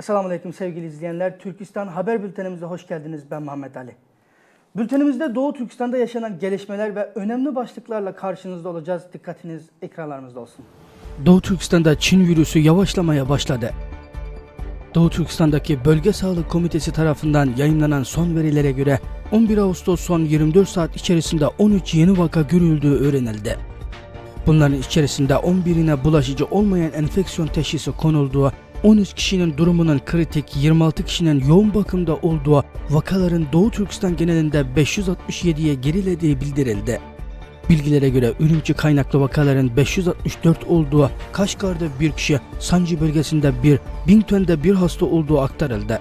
Esselamu Aleyküm sevgili izleyenler. Türkistan Haber Bültenimize hoş geldiniz. Ben Muhammed Ali. Bültenimizde Doğu Türkistan'da yaşanan gelişmeler ve önemli başlıklarla karşınızda olacağız. Dikkatiniz ekranlarımızda olsun. Doğu Türkistan'da Çin virüsü yavaşlamaya başladı. Doğu Türkistan'daki Bölge Sağlık Komitesi tarafından yayınlanan son verilere göre 11 Ağustos son 24 saat içerisinde 13 yeni vaka görüldüğü öğrenildi. Bunların içerisinde 11'ine bulaşıcı olmayan enfeksiyon teşhisi konulduğu, 13 kişinin durumunun kritik, 26 kişinin yoğun bakımda olduğu, vakaların Doğu Türkistan genelinde 567'ye gerilediği bildirildi. Bilgilere göre Ürümçi kaynaklı vakaların 564 olduğu, Kaşgar'da bir kişi, Sancı bölgesinde bir, Bingtön'de bir hasta olduğu aktarıldı.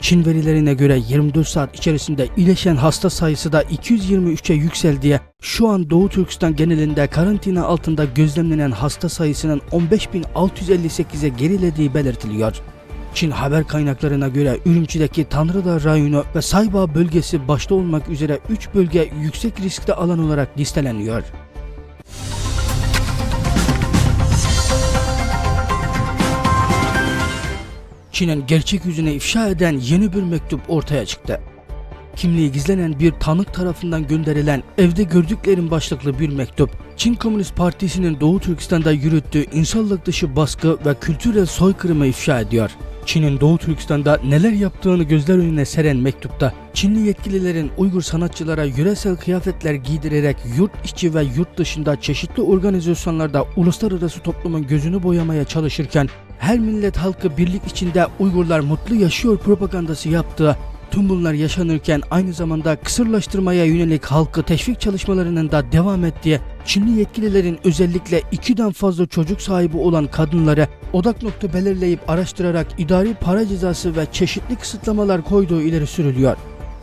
Çin verilerine göre 24 saat içerisinde iyileşen hasta sayısı da 223'e yükseldiği, şu an Doğu Türkistan genelinde karantina altında gözlemlenen hasta sayısının 15.658'e gerilediği belirtiliyor. Çin haber kaynaklarına göre Ürümçi'deki Tanrıdağ rayonu ve Sayba bölgesi başta olmak üzere 3 bölge yüksek riskli alan olarak listeleniyor. Çin'in gerçek yüzünü ifşa eden yeni bir mektup ortaya çıktı. Kimliği gizlenen bir tanık tarafından gönderilen evde gördüklerim başlıklı bir mektup, Çin Komünist Partisi'nin Doğu Türkistan'da yürüttüğü insanlık dışı baskı ve kültürel soykırımı ifşa ediyor. Çin'in Doğu Türkistan'da neler yaptığını gözler önüne seren mektupta, Çinli yetkililerin Uygur sanatçılara yöresel kıyafetler giydirerek yurt içi ve yurt dışında çeşitli organizasyonlarda uluslararası toplumun gözünü boyamaya çalışırken her millet halkı birlik içinde Uygurlar mutlu yaşıyor propagandası yaptığı, tüm bunlar yaşanırken aynı zamanda kısırlaştırmaya yönelik halkı teşvik çalışmalarının da devam ettiği, Çinli yetkililerin özellikle ikiden fazla çocuk sahibi olan kadınları odak nokta belirleyip araştırarak idari para cezası ve çeşitli kısıtlamalar koyduğu ileri sürülüyor.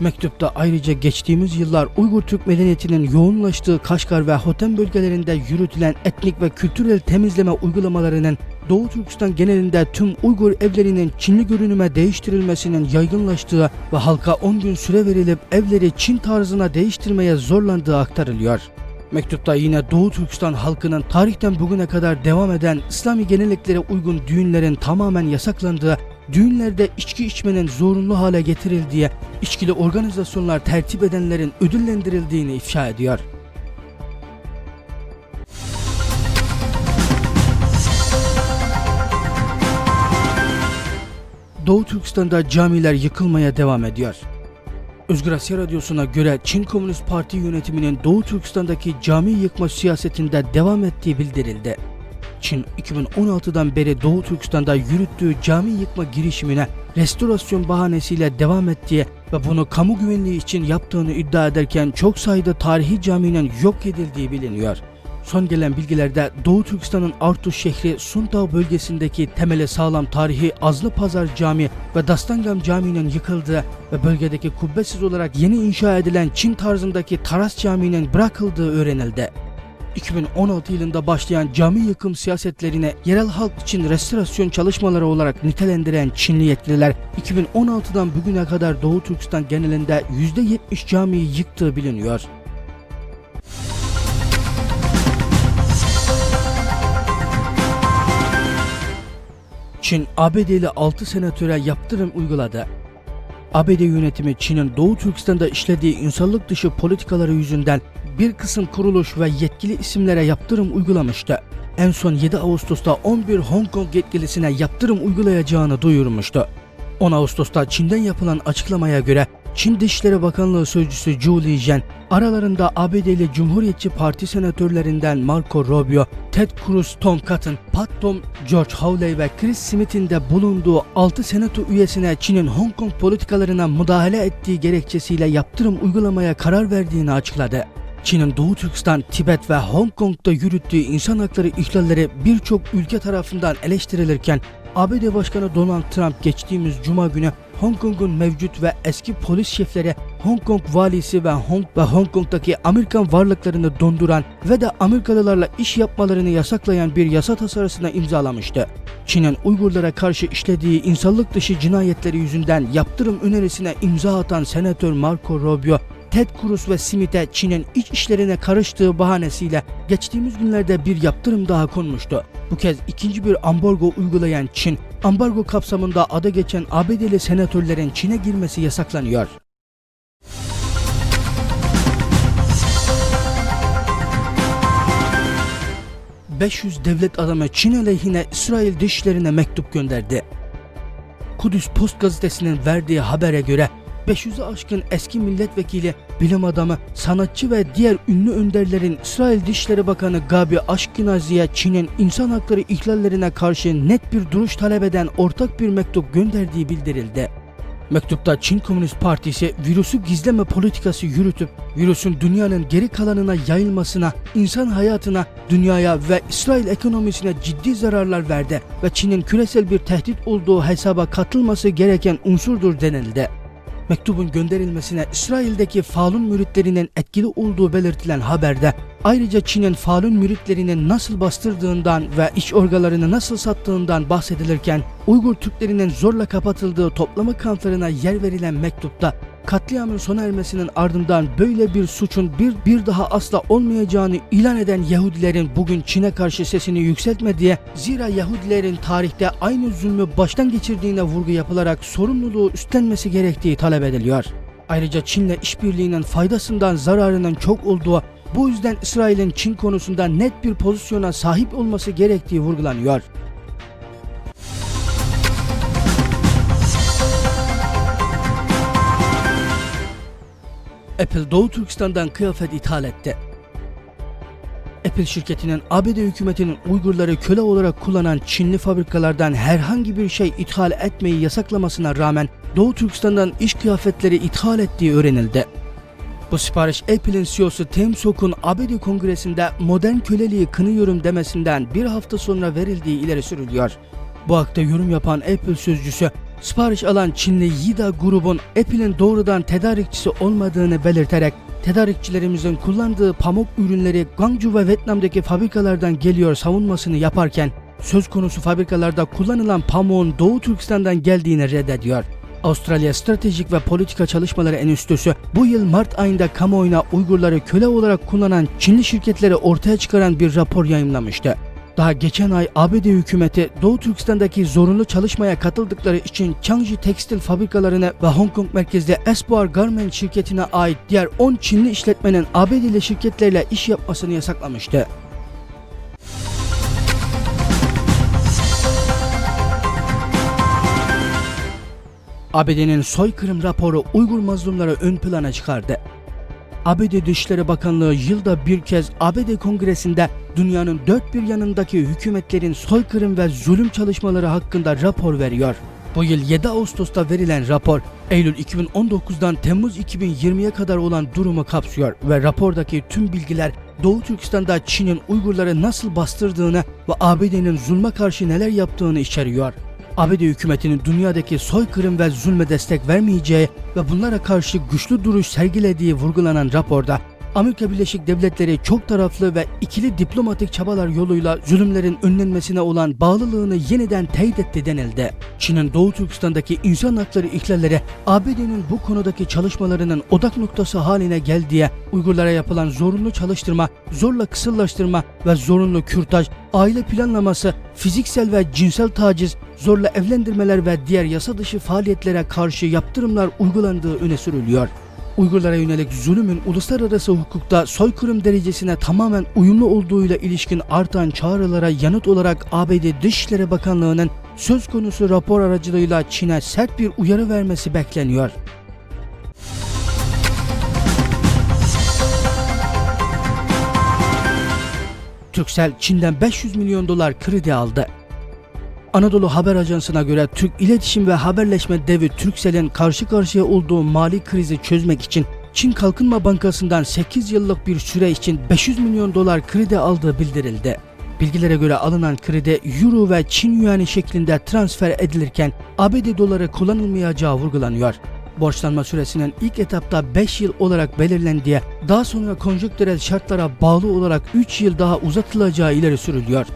Mektupta ayrıca geçtiğimiz yıllar Uygur Türk medeniyetinin yoğunlaştığı Kaşgar ve Hotem bölgelerinde yürütülen etnik ve kültürel temizleme uygulamalarının Doğu Türkistan genelinde tüm Uygur evlerinin Çinli görünüme değiştirilmesinin yaygınlaştığı ve halka 10 gün süre verilip evleri Çin tarzına değiştirmeye zorlandığı aktarılıyor. Mektupta yine Doğu Türkistan halkının tarihten bugüne kadar devam eden İslami geneliklere uygun düğünlerin tamamen yasaklandığı, düğünlerde içki içmenin zorunlu hale getirildiği, içkili organizasyonlar tertip edenlerin ödüllendirildiğini ifşa ediyor. Doğu Türkistan'da camiler yıkılmaya devam ediyor. Özgür Asya Radyosu'na göre Çin Komünist Parti yönetiminin Doğu Türkistan'daki cami yıkma siyasetinde devam ettiği bildirildi. Çin 2016'dan beri Doğu Türkistan'da yürüttüğü cami yıkma girişimine restorasyon bahanesiyle devam ettiği ve bunu kamu güvenliği için yaptığını iddia ederken çok sayıda tarihi caminin yok edildiği biliniyor. Son gelen bilgilerde Doğu Türkistan'ın Artuş şehri Sundağ bölgesindeki temeli sağlam tarihi Azlı Pazar Camii ve Dastangam Camii'nin yıkıldığı ve bölgedeki kubbesiz olarak yeni inşa edilen Çin tarzındaki Taras Camii'nin bırakıldığı öğrenildi. 2016 yılında başlayan cami yıkım siyasetlerine yerel halk için restorasyon çalışmaları olarak nitelendiren Çinli yetkililer 2016'dan bugüne kadar Doğu Türkistan genelinde %70 camiyi yıktığı biliniyor. Çin ABD'li 6 senatöre yaptırım uyguladı. ABD yönetimi Çin'in Doğu Türkistan'da işlediği insanlık dışı politikaları yüzünden bir kısım kuruluş ve yetkili isimlere yaptırım uygulamıştı. En son 7 Ağustos'ta 11 Hong Kong yetkilisine yaptırım uygulayacağını duyurmuştu. 10 Ağustos'ta Çin'den yapılan açıklamaya göre Çin Dışişleri Bakanlığı Sözcüsü Zhou Lijian, aralarında ABD'li Cumhuriyetçi Parti senatörlerinden Marco Rubio, Ted Cruz, Tom Cotton, Pat Tom, George Hawley ve Chris Smith'in de bulunduğu 6 senato üyesine Çin'in Hong Kong politikalarına müdahale ettiği gerekçesiyle yaptırım uygulamaya karar verdiğini açıkladı. Çin'in Doğu Türkistan, Tibet ve Hong Kong'da yürüttüğü insan hakları ihlalleri birçok ülke tarafından eleştirilirken ABD Başkanı Donald Trump geçtiğimiz cuma günü Hong Kong'un mevcut ve eski polis şefleri Hong Kong valisi ve Hong ve Hong Kong'daki Amerikan varlıklarını donduran ve de Amerikalılarla iş yapmalarını yasaklayan bir yasa tasarısına imzalamıştı. Çin'in Uygurlara karşı işlediği insanlık dışı cinayetleri yüzünden yaptırım önerisine imza atan Senatör Marco Rubio Ted Cruz ve Smith'e Çin'in iç işlerine karıştığı bahanesiyle geçtiğimiz günlerde bir yaptırım daha konmuştu. Bu kez ikinci bir ambargo uygulayan Çin, ambargo kapsamında adı geçen ABD'li senatörlerin Çin'e girmesi yasaklanıyor. ...500 devlet adamı Çin aleyhine İsrail dışlarına mektup gönderdi. Kudüs Post gazetesinin verdiği habere göre 500'ü aşkın eski milletvekili, bilim adamı, sanatçı ve diğer ünlü önderlerin İsrail Dışişleri Bakanı Gabi Ashkenazi'ye Çin'in insan hakları ihlallerine karşı net bir duruş talep eden ortak bir mektup gönderdiği bildirildi. Mektupta Çin Komünist Partisi virüsü gizleme politikası yürütüp virüsün dünyanın geri kalanına yayılmasına, insan hayatına, dünyaya ve İsrail ekonomisine ciddi zararlar verdi ve Çin'in küresel bir tehdit olduğu hesaba katılması gereken unsurdur denildi. Mektubun gönderilmesine İsrail'deki Falun müritlerinin etkili olduğu belirtilen haberde ayrıca Çin'in Falun müritlerini nasıl bastırdığından ve iç orgalarını nasıl sattığından bahsedilirken Uygur Türklerinin zorla kapatıldığı toplama kamplarına yer verilen mektupta katliamın sona ermesinin ardından böyle bir suçun bir, bir daha asla olmayacağını ilan eden Yahudilerin bugün Çin'e karşı sesini yükseltmediği zira Yahudilerin tarihte aynı zulmü baştan geçirdiğine vurgu yapılarak sorumluluğu üstlenmesi gerektiği talep ediliyor. Ayrıca Çin'le işbirliğinin faydasından zararının çok olduğu bu yüzden İsrail'in Çin konusunda net bir pozisyona sahip olması gerektiği vurgulanıyor. Apple Doğu Türkistan'dan kıyafet ithal etti. Apple şirketinin ABD hükümetinin Uygurları köle olarak kullanan Çinli fabrikalardan herhangi bir şey ithal etmeyi yasaklamasına rağmen Doğu Türkistan'dan iş kıyafetleri ithal ettiği öğrenildi. Bu sipariş Apple'in CEO'su Tim Cook'un ABD kongresinde modern köleliği kınıyorum demesinden bir hafta sonra verildiği ileri sürülüyor. Bu hakta yorum yapan Apple sözcüsü sipariş alan Çinli Yida grubun Apple'in doğrudan tedarikçisi olmadığını belirterek tedarikçilerimizin kullandığı pamuk ürünleri Guangzhou ve Vietnam'daki fabrikalardan geliyor savunmasını yaparken söz konusu fabrikalarda kullanılan pamuğun Doğu Türkistan'dan geldiğini reddediyor. Avustralya Stratejik ve Politika Çalışmaları Enstitüsü bu yıl Mart ayında kamuoyuna Uygurları köle olarak kullanan Çinli şirketleri ortaya çıkaran bir rapor yayımlamıştı. Daha geçen ay ABD hükümeti Doğu Türkistan'daki zorunlu çalışmaya katıldıkları için Changji tekstil fabrikalarına ve Hong Kong merkezli Espoir Garment şirketine ait diğer 10 Çinli işletmenin ABD'li şirketlerle iş yapmasını yasaklamıştı. ABD'nin soykırım raporu Uygur mazlumları ön plana çıkardı. ABD Dışişleri Bakanlığı yılda bir kez ABD Kongresi'nde dünyanın dört bir yanındaki hükümetlerin soykırım ve zulüm çalışmaları hakkında rapor veriyor. Bu yıl 7 Ağustos'ta verilen rapor, Eylül 2019'dan Temmuz 2020'ye kadar olan durumu kapsıyor ve rapordaki tüm bilgiler Doğu Türkistan'da Çin'in Uygurları nasıl bastırdığını ve ABD'nin zulme karşı neler yaptığını içeriyor. ABD hükümetinin dünyadaki soykırım ve zulme destek vermeyeceği ve bunlara karşı güçlü duruş sergilediği vurgulanan raporda Amerika Birleşik Devletleri çok taraflı ve ikili diplomatik çabalar yoluyla zulümlerin önlenmesine olan bağlılığını yeniden teyit etti denildi. Çin'in Doğu Türkistan'daki insan hakları ihlalleri ABD'nin bu konudaki çalışmalarının odak noktası haline geldiği Uygurlara yapılan zorunlu çalıştırma, zorla kısırlaştırma ve zorunlu kürtaj, aile planlaması, fiziksel ve cinsel taciz, zorla evlendirmeler ve diğer yasa dışı faaliyetlere karşı yaptırımlar uygulandığı öne sürülüyor. Uygurlara yönelik zulümün uluslararası hukukta soykırım derecesine tamamen uyumlu olduğuyla ilişkin artan çağrılara yanıt olarak ABD Dışişleri Bakanlığı'nın söz konusu rapor aracılığıyla Çin'e sert bir uyarı vermesi bekleniyor. Türksel Çin'den 500 milyon dolar kredi aldı. Anadolu Haber Ajansı'na göre Türk İletişim ve Haberleşme devi Turkcell'in karşı karşıya olduğu mali krizi çözmek için Çin Kalkınma Bankası'ndan 8 yıllık bir süre için 500 milyon dolar kredi aldığı bildirildi. Bilgilere göre alınan kredi Euro ve Çin Yuanı şeklinde transfer edilirken ABD doları kullanılmayacağı vurgulanıyor. Borçlanma süresinin ilk etapta 5 yıl olarak belirlendiği, daha sonra konjonktürel şartlara bağlı olarak 3 yıl daha uzatılacağı ileri sürülüyor.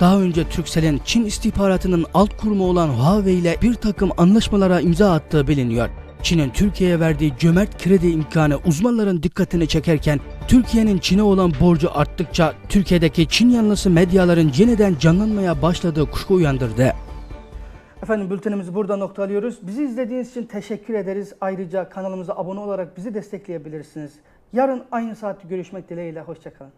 Daha önce Turkcell'in Çin istihbaratının alt kurumu olan Huawei ile bir takım anlaşmalara imza attığı biliniyor. Çin'in Türkiye'ye verdiği cömert kredi imkanı uzmanların dikkatini çekerken Türkiye'nin Çin'e olan borcu arttıkça Türkiye'deki Çin yanlısı medyaların yeniden canlanmaya başladığı kuşku uyandırdı. Efendim bültenimizi burada noktalıyoruz. Bizi izlediğiniz için teşekkür ederiz. Ayrıca kanalımıza abone olarak bizi destekleyebilirsiniz. Yarın aynı saatte görüşmek dileğiyle. Hoşçakalın.